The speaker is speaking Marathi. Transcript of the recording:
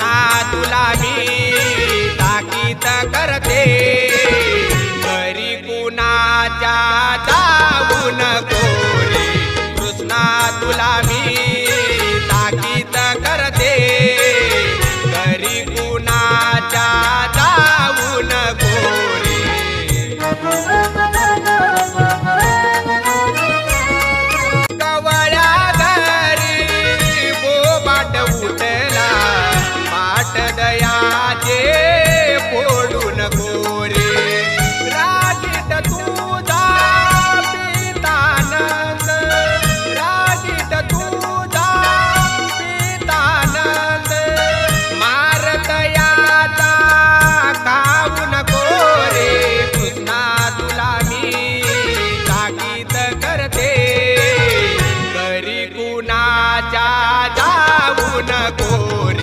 ना तुला मी ताकीद करते. घरी कुणाच्या जाऊ नको कृष्णा तुला मी राजा